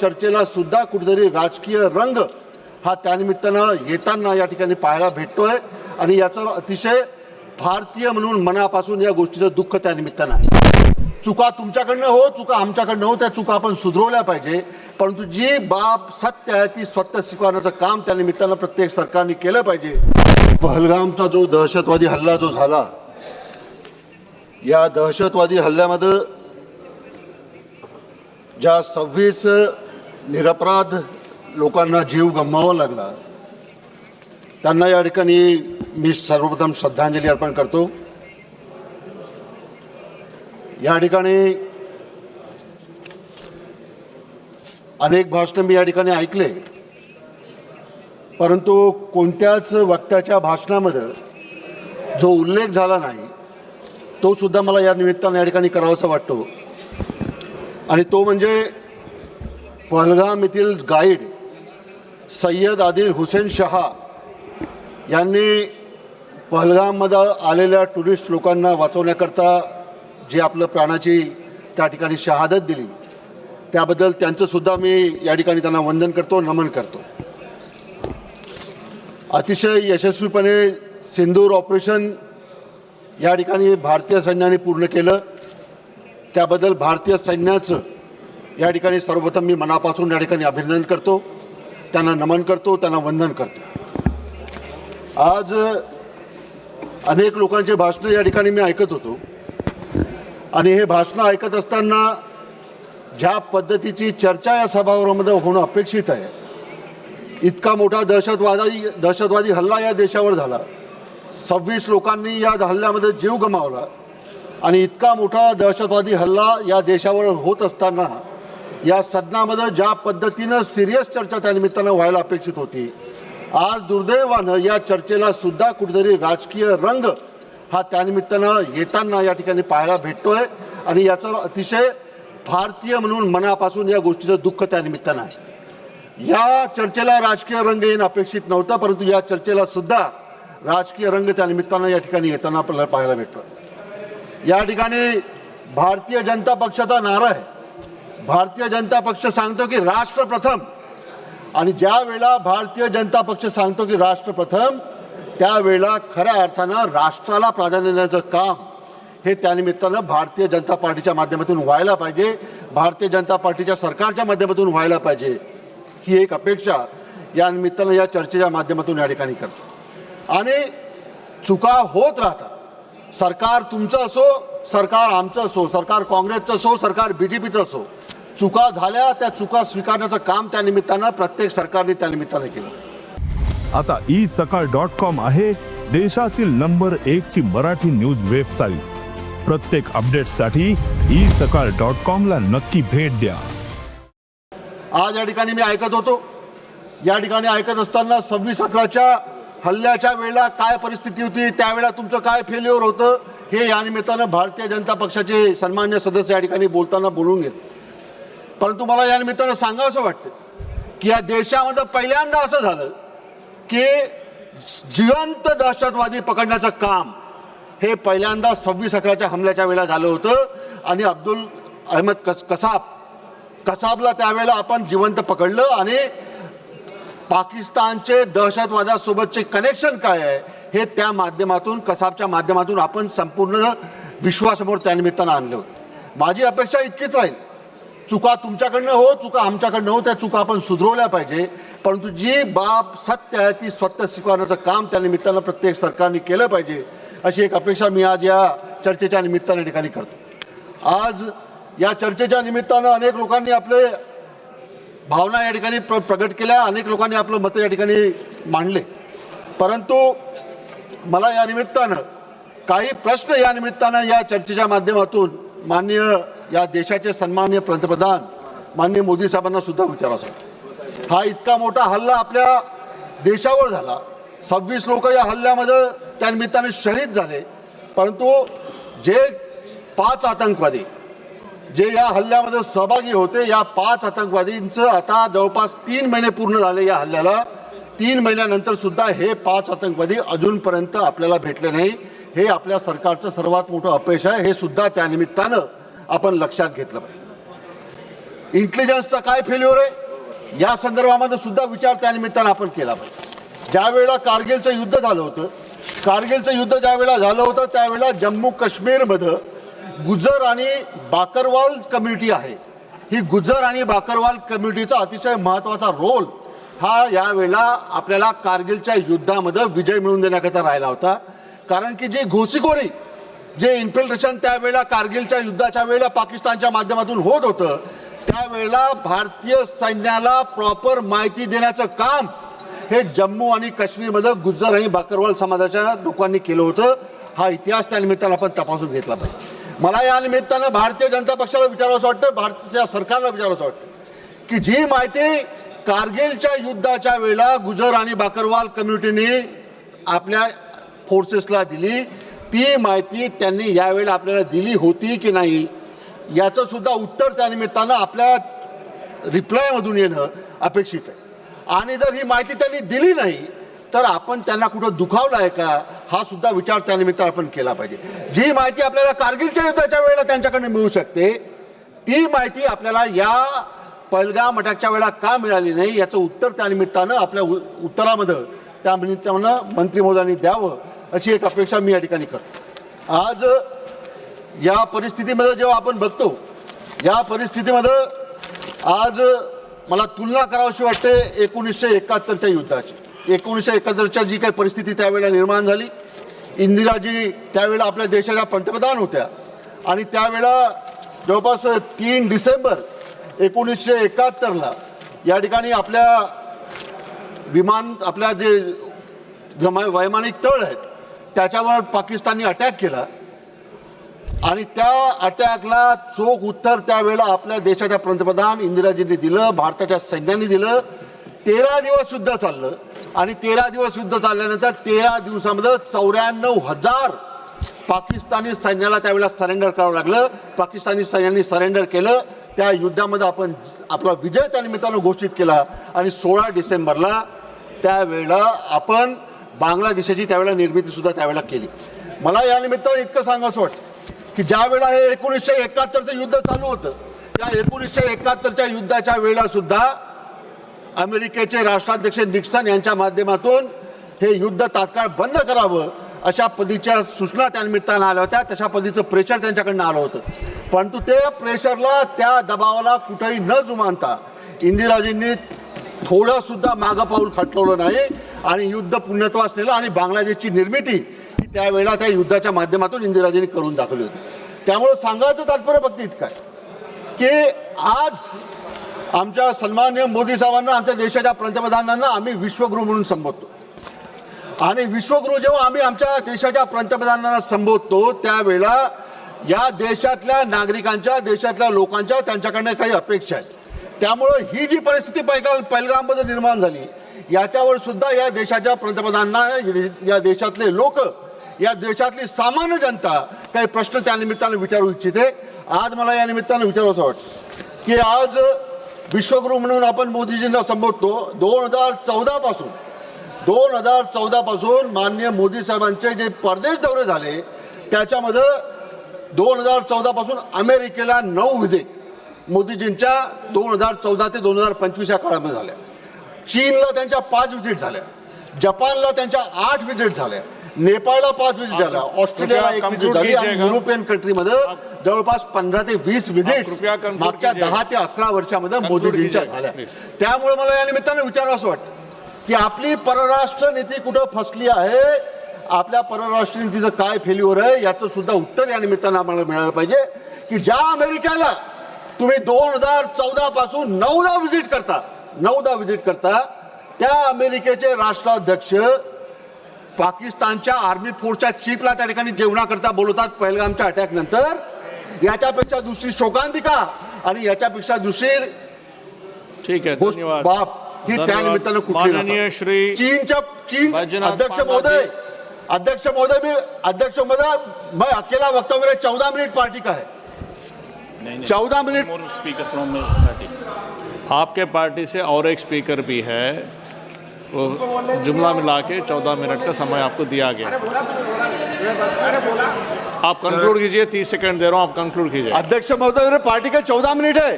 चर्चेला सुद्धा कुठेतरी राजकीय रंग हा त्यानिमित्तानं येताना या ठिकाणी पाहायला भेटतोय. आणि याचं अतिशय भारतीय म्हणून मनापासून या गोष्टीचं दुःख त्यानिमित्तानं आहे. चुका तुमच्याकडनं हो चुका आमच्याकडनं हो त्या चुका आपण सुधरवल्या पाहिजे. परंतु जी बाब सत्य आहे ती सत्य स्वीकारण्याचं काम त्यानिमित्तानं प्रत्येक सरकारने केलं पाहिजे. पहलगामचा जो दहशतवादी हल्ला जो झाला या दहशतवादी हल्ल्यामध्ये ज्या सव्वीस निरपराध लोकांना जीव गमवावा लागला. त्यांना या ठिकाणी मी सर्वप्रथम श्रद्धांजली अर्पण करतो. या ठिकाणी अनेक भाषणं मी या ठिकाणी ऐकले. परंतु कोणत्याच वक्त्याच्या भाषणामध्ये जो उल्लेख झाला नाही तो सुद्धा मला या निमित्तानं या ठिकाणी करावासा वाटतो. आणि तो म्हणजे पहलगाम येथील गाईड सय्यद आदिल हुसेन शहा यांनी पहलगाममध्ये आलेल्या टुरिस्ट लोकांना वाचवण्याकरता जे आपलं प्राणाची त्या ठिकाणी शहादत दिली त्याबद्दल त्यांचंसुद्धा मी या ठिकाणी त्यांना वंदन करतो नमन करतो. अतिशय यशस्वीपणे सिंदूर ऑपरेशन या ठिकाणी भारतीय सैन्याने पूर्ण केलं. त्याबद्दल भारतीय सैन्याचं या ठिकाणी सर्वप्रथम मी मनापासून या ठिकाणी अभिनंदन करतो त्यांना नमन करतो त्यांना वंदन करतो. आज अनेक लोकांचे भाषणं या ठिकाणी मी ऐकत होतो. आणि हे भाषणं ऐकत असताना ज्या पद्धतीची चर्चा या सभागृहामध्ये होणं अपेक्षित आहे इतका मोठा दहशतवादी दहशतवादी हल्ला या देशावर झाला. सव्वीस लोकांनी या हल्ल्यामध्ये जीव गमावला. आणि इतका मोठा दहशतवादी हल्ला या देशावर होत असताना या सदनामध्ये ज्या पद्धतीनं सिरियस चर्चा त्यानिमित्तानं व्हायला अपेक्षित होती. आज दुर्दैवानं या चर्चेला सुद्धा कुठेतरी राजकीय रंग हा त्यानिमित्तानं येताना या ठिकाणी पाहायला भेटतोय आणि याचं अतिशय भारतीय म्हणून मनापासून या गोष्टीचं दुःख त्यानिमित्तानं आहे. या चर्चेला राजकीय रंग येणं अपेक्षित नव्हता परंतु या चर्चेला सुद्धा राजकीय रंग त्यानिमित्तानं या ठिकाणी येताना आपल्याला पाहायला भेटतो या ठिकाणी भारतीय जनता पक्षाचा नारा आहे. भारतीय जनता पक्ष सांगतो की राष्ट्र प्रथम. आणि ज्या वेळेला भारतीय जनता पक्ष सांगतो की राष्ट्र प्रथम त्यावेळेला खऱ्या अर्थानं राष्ट्राला प्राधान्य देण्याचं काम हे त्यानिमित्तानं भारतीय जनता पार्टीच्या माध्यमातून व्हायला पाहिजे. भारतीय जनता पार्टीच्या सरकारच्या माध्यमातून व्हायला पाहिजे. ही एक अपेक्षा या निमित्तानं या चर्चेच्या माध्यमातून या ठिकाणी करतो. आणि चुका होत राहतात. सरकार तुमचं असो सरकार आमचं असो सरकार काँग्रेसचं असो सरकार बी जे पीचं असो चुका झाल्या त्या चुका स्वीकारण्याचं काम त्या निमित्तानं प्रत्येक सरकारने त्या निमित्तानं केलं. आता ई सकाळ डॉट कॉम आहे देशातील नंबर एक ची मराठी न्यूज वेबसाईट प्रत्येक अपडेटसाठी ई सकाळ डॉट कॉम ला नक्की भेट द्या. आज या ठिकाणी मी ऐकत होतो. या ठिकाणी ऐकत असताना सव्वीस अकराच्या हल्ल्याच्या वेळेला काय परिस्थिती होती त्यावेळेला तुमचं काय फेल्युअर होतं हे या निमित्तानं भारतीय जनता पक्षाचे सन्मान्य सदस्य या ठिकाणी बोलताना बोलून घेत. परंतु मला या निमित्तानं सांगावं वाटतं की या देशामध्ये पहिल्यांदा असं झालं की जिवंत दहशतवादी पकडण्याचं काम हे पहिल्यांदा सव्वीस अकराच्या हमल्याच्या वेळेला झालं होतं. आणि अब्दुल अहमद कस कसाब कसाबला त्यावेळेला आपण जिवंत पकडलं. आणि पाकिस्तानचे दहशतवादासोबतचे कनेक्शन काय आहे हे त्या माध्यमातून कसाबच्या माध्यमातून आपण संपूर्ण विश्वासमोर त्यानिमित्तानं आणलं होतं. माझी अपेक्षा इतकीच राहील चुका तुमच्याकडनं हो चुका आमच्याकडनं हो त्या चुका आपण सुधरवल्या पाहिजे. परंतु जी बाब सत्य आहे ती स्वतः स्वीकारण्याचं काम त्या निमित्तानं प्रत्येक सरकारने केलं पाहिजे अशी एक अपेक्षा मी आज या चर्चेच्या निमित्तानं या ठिकाणी करतो. आज या चर्चेच्या निमित्तानं अनेक लोकांनी आपले भावना या ठिकाणी प्र प्रगट केल्या अनेक लोकांनी आपलं मतं या ठिकाणी मांडले. परंतु मला या निमित्तानं काही प्रश्न या निमित्तानं या चर्चेच्या माध्यमातून माननीय या देशाचे सन्मान्य पंतप्रधान माननीय मोदी साहेबांना सुद्धा विचारायचा हा इतका मोठा हल्ला आपल्या देशावर झाला. सव्वीस लोक या हल्ल्यामध्ये त्या निमित्ताने शहीद झाले. परंतु जे पाच आतंकवादी जे या हल्ल्यामध्ये सहभागी होते या पाच आतंकवादींचं आता जवळपास तीन महिने पूर्ण झाले या हल्ल्याला. तीन महिन्यानंतर सुद्धा हे पाच आतंकवादी अजूनपर्यंत आपल्याला भेटले नाही. हे आपल्या सरकारचं सर्वात मोठं अपयश आहे. हे सुद्धा त्यानिमित्तानं आपण लक्षात घेतलं पाहिजे. इंटेलिजन्सचा काय फेल्युअर आहे? या संदर्भामध्ये सुद्धा विचार त्यानिमित्तानं आपण केला पाहिजे. ज्या वेळेला कारगिलचं युद्ध झालं होतं कारगिलचं युद्ध ज्या वेळेला झालं होतं त्यावेळेला जम्मू काश्मीरमध्ये गुजर आणि बाकरवाल कम्युनिटी आहे. ही गुजर आणि बाकरवाल कम्युनिटीचा अतिशय महत्त्वाचा रोल हा यावेळेला आपल्याला कारगिलच्या युद्धामध्ये विजय मिळवून देण्याकरता राहिला होता. कारण की जी घोसीखोरी जे इन्फिल्ट्रेशन त्यावेळेला कारगिलच्या युद्धाच्या वेळेला पाकिस्तानच्या माध्यमातून होत होतं त्यावेळेला भारतीय सैन्याला प्रॉपर माहिती देण्याचं काम हे जम्मू आणि काश्मीरमध्ये गुज्जर आणि बाकरवाल समाजाच्या लोकांनी केलं होतं. हा इतिहास त्या निमित्तानं आपण तपासून घेतला पाहिजे. मला या निमित्तानं भारतीय जनता पक्षाला विचारावं वाटतं भारतीय सरकारला विचारावं वाटतं की जी माहिती कारगिलच्या युद्धाच्या वेळेला गुजर आणि बाकरवाल कम्युनिटीने आपल्या फोर्सेसला दिली ती माहिती त्यांनी यावेळेला आपल्याला दिली होती की नाही याचं सुद्धा उत्तर त्यानिमित्तानं आपल्या रिप्लायमधून येणं अपेक्षित आहे. आणि जर ही माहिती त्यांनी दिली नाही तर आपण त्यांना कुठं दुखावलं आहे का हा सुद्धा विचार त्यानिमित्त आपण केला पाहिजे. जी माहिती आपल्याला कारगिलच्या युद्धाच्या वेळेला त्यांच्याकडनं मिळू शकते ती माहिती आपल्याला या पहलगाम अटॅकच्या वेळेला का मिळाली नाही याचं उत्तर त्यानिमित्तानं आपल्या उ- उत्तरामध्ये त्या निमित्तानं मंत्री महोदयांनी द्यावं अशी एक अपेक्षा मी या ठिकाणी करतो. आज या परिस्थितीमध्ये जेव्हा आपण बघतो या परिस्थितीमध्ये आज मला तुलना करावीशी वाटते एकोणीसशे एकाहत्तरच्या युद्धाची. एकोणीसशे एकाहत्तरच्या जी काही परिस्थिती त्यावेळेला निर्माण झाली इंदिराजी त्यावेळेला आपल्या देशाच्या पंतप्रधान होत्या आणि त्यावेळेला जवळपास तीन डिसेंबर एकोणीसशे एकाहत्तरला या ठिकाणी आपल्या विमान आपल्या जे वैमानिक तळ आहेत त्याच्यावर पाकिस्तानने अटॅक केला. आणि त्या अटॅकला चोख उत्तर त्यावेळेला आपल्या देशाच्या पंतप्रधान इंदिराजींनी दिलं भारताच्या सैन्याने दिलं. तेरा दिवस युद्ध चाललं. आणि तेरा दिवस युद्ध चालल्यानंतर तेरा दिवसामध्ये चौऱ्याण्णव हजार पाकिस्तानी सैन्याला त्यावेळेला सरेंडर करावं लागलं. पाकिस्तानी सैन्यांनी सरेंडर केलं. त्या युद्धामध्ये आपण आपला विजय त्या निमित्तानं घोषित केला. आणि सोळा डिसेंबरला त्यावेळेला आपण बांगलादेशाची त्यावेळेला निर्मिती सुद्धा त्यावेळेला केली. मला या निमित्तानं इतकं सांगायचं वाटतं की ज्या वेळा हे एकोणीसशे एकाहत्तरचं युद्ध चालू होतं त्या एकोणीसशे एकाहत्तरच्या युद्धाच्या वेळेला सुद्धा अमेरिकेचे राष्ट्राध्यक्ष निक्सन यांच्या माध्यमातून हे युद्ध तात्काळ बंद करावं अशा पद्धतीच्या सूचना त्या निमित्तानं आल्या होत्या. तशा पद्धतीचं प्रेशर त्यांच्याकडनं आलं होतं. परंतु ते प्रेशरला त्या दबावाला कुठेही न जुमानता इंदिराजींनी थोडं सुद्धा मागं पाऊल खटलवलं नाही आणि युद्ध पुण्यत्वास नेलं आणि बांगलादेशची निर्मिती ही त्यावेळेला त्या युद्धाच्या माध्यमातून इंदिराजींनी करून दाखवली होती. त्यामुळं सांगायचं तात्पर्य फक्त इतकं की आज आमच्या सन्मान्य मोदी साहेबांना आमच्या देशाच्या पंतप्रधानांना आम्ही विश्वगुरू म्हणून संबोधतो. आणि विश्वगुरू जेव्हा आम्ही आमच्या देशाच्या पंतप्रधानांना संबोधतो त्यावेळेला या देशातल्या नागरिकांच्या देशातल्या लोकांच्या त्यांच्याकडनं काही अपेक्षा आहेत. त्यामुळं ही जी परिस्थिती पैगा पैलगाममध्ये निर्माण झाली याच्यावर सुद्धा या देशाच्या पंतप्रधानांना या देशातले लोक या देशातली सामान्य जनता काही प्रश्न त्या निमित्तानं विचारू इच्छिते. आज मला या निमित्तानं विचारावं असं वाटतं की आज विश्वगुरु म्हणून आपण मोदीजींना संबोधतो दोन हजार चौदापासून दोन हजार चौदापासून माननीय मोदी साहेबांचे जे परदेश दौरे झाले त्याच्यामध्ये दोन हजार चौदापासून अमेरिकेला नऊ व्हिजिट मोदीजींच्या दोन हजार चौदा ते दोन हजार पंचवीस या काळामध्ये झाल्या. चीनला त्यांच्या पाच व्हिजिट झाल्या. जपानला त्यांच्या आठ व्हिजिट झाल्या. नेपाळला पाच व्हिजिट झाल्या. ऑस्ट्रेलियाला एक conclude झाली आणि. युरोपियन कंट्रीमध्ये जवळपास पंधरा ते वीस conclude मागच्या. दहा ते अकरा वर्षामध्ये मोदीजींच्या झाल्या. त्यामुळे मला या निमित्तानं विचारावं असं वाटतं की आपली परराष्ट्र नीती कुठं फसली आहे? आपल्या परराष्ट्र नीतीचं काय फेल्युअर आहे? याचं सुद्धा उत्तर या निमित्तानं आम्हाला मिळालं पाहिजे की ज्या अमेरिकेला तुम्ही दोन हजार चौदा पासून नऊदा व्हिजिट करता नऊदा व्हिजिट करता त्या अमेरिकेचे राष्ट्राध्यक्ष पाकिस्तानच्या आर्मी फोर्सच्या चीफला त्या ठिकाणी जेवणाकरता बोलवतात पहलगामच्या अटॅक नंतर याच्यापेक्षा दुसरी शोकांतिका आणि याच्यापेक्षा दुसरी ठीक है धन्यवाद बाप ही त्या. निमित्तानं कुठली. श्री चीनच्या चीन अध्यक्ष महोदय. अध्यक्ष महोदय भी अध्यक्ष महोदय मैं अकेला वक्ता मेरे चौदह मिनट पार्टी का है चौदह मिनट। स्पीकर फ्रॉम पार्टी आपके पार्टी से और एक स्पीकर भी है। वो जुमला मिला के चौदह मिनट का समय आपको दिया गया। आप कंक्लूड कीजिए तीस सेकंड दे रहा हूँ आप कंक्लूड कीजिए। अध्यक्ष महोदय पार्टी का चौदह मिनट है।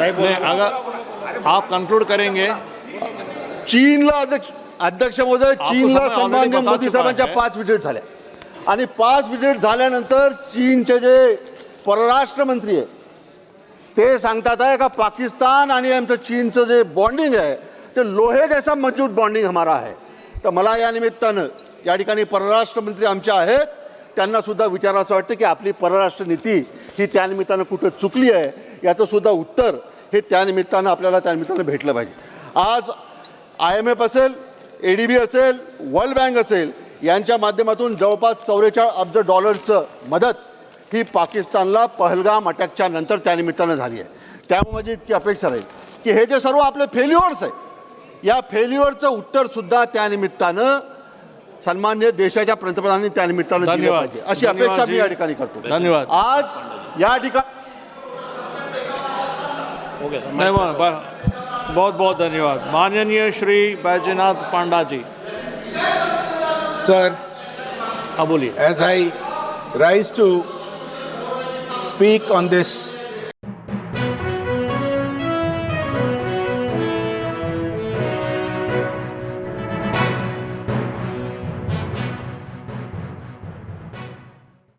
नहीं अगर आप कंक्लूड करेंगे। चीनला अध्यक्ष अध्यक्ष महोदय चीनला सन्मान्य मोदी साहेबांच्या है. पाच झाल्या आणि पाच विजिट झाल्यानंतर चीनचे जे परराष्ट्र मंत्री आहे ते सांगतात आहे का पाकिस्तान आणि आमचं चीनचं जे बॉन्डिंग आहे ते लोहे जैसा मजबूत बॉन्डिंग हमारा आहे. तर मला या निमित्तानं या ठिकाणी परराष्ट्र मंत्री आमचे आहेत त्यांना सुद्धा विचारावं वाटतं की आपली परराष्ट्र नीती ही त्या निमित्तानं कुठं चुकली आहे याचं सुद्धा उत्तर हे त्यानिमित्तानं आपल्याला त्यानिमित्तानं भेटलं पाहिजे. आज आय एम एफ असेल ए डी बी असेल वर्ल्ड बँक असेल यांच्या माध्यमातून जवळपास चौवेचाळीस अब्ज डॉलर्सचं मदत ही पाकिस्तानला पहलगाम अटॅकच्या नंतर त्या निमित्तानं झाली आहे. त्यामुळे माझी इतकी अपेक्षा राहील की हे जे सर्व आपले फेल्युअर्स आहे या फेल्युअरचं उत्तर सुद्धा त्या निमित्तानं सन्मान्य देशाच्या पंतप्रधानांनी त्या निमित्तानं दिलं. पाहिजे. अशी अपेक्षा मी. या ठिकाणी करतो. धन्यवाद. आज या ठिकाणी बहुत बहुत धन्यवाद. माननीय Shri Baijnath Panda ji Sir, ah, as I rise to speak on this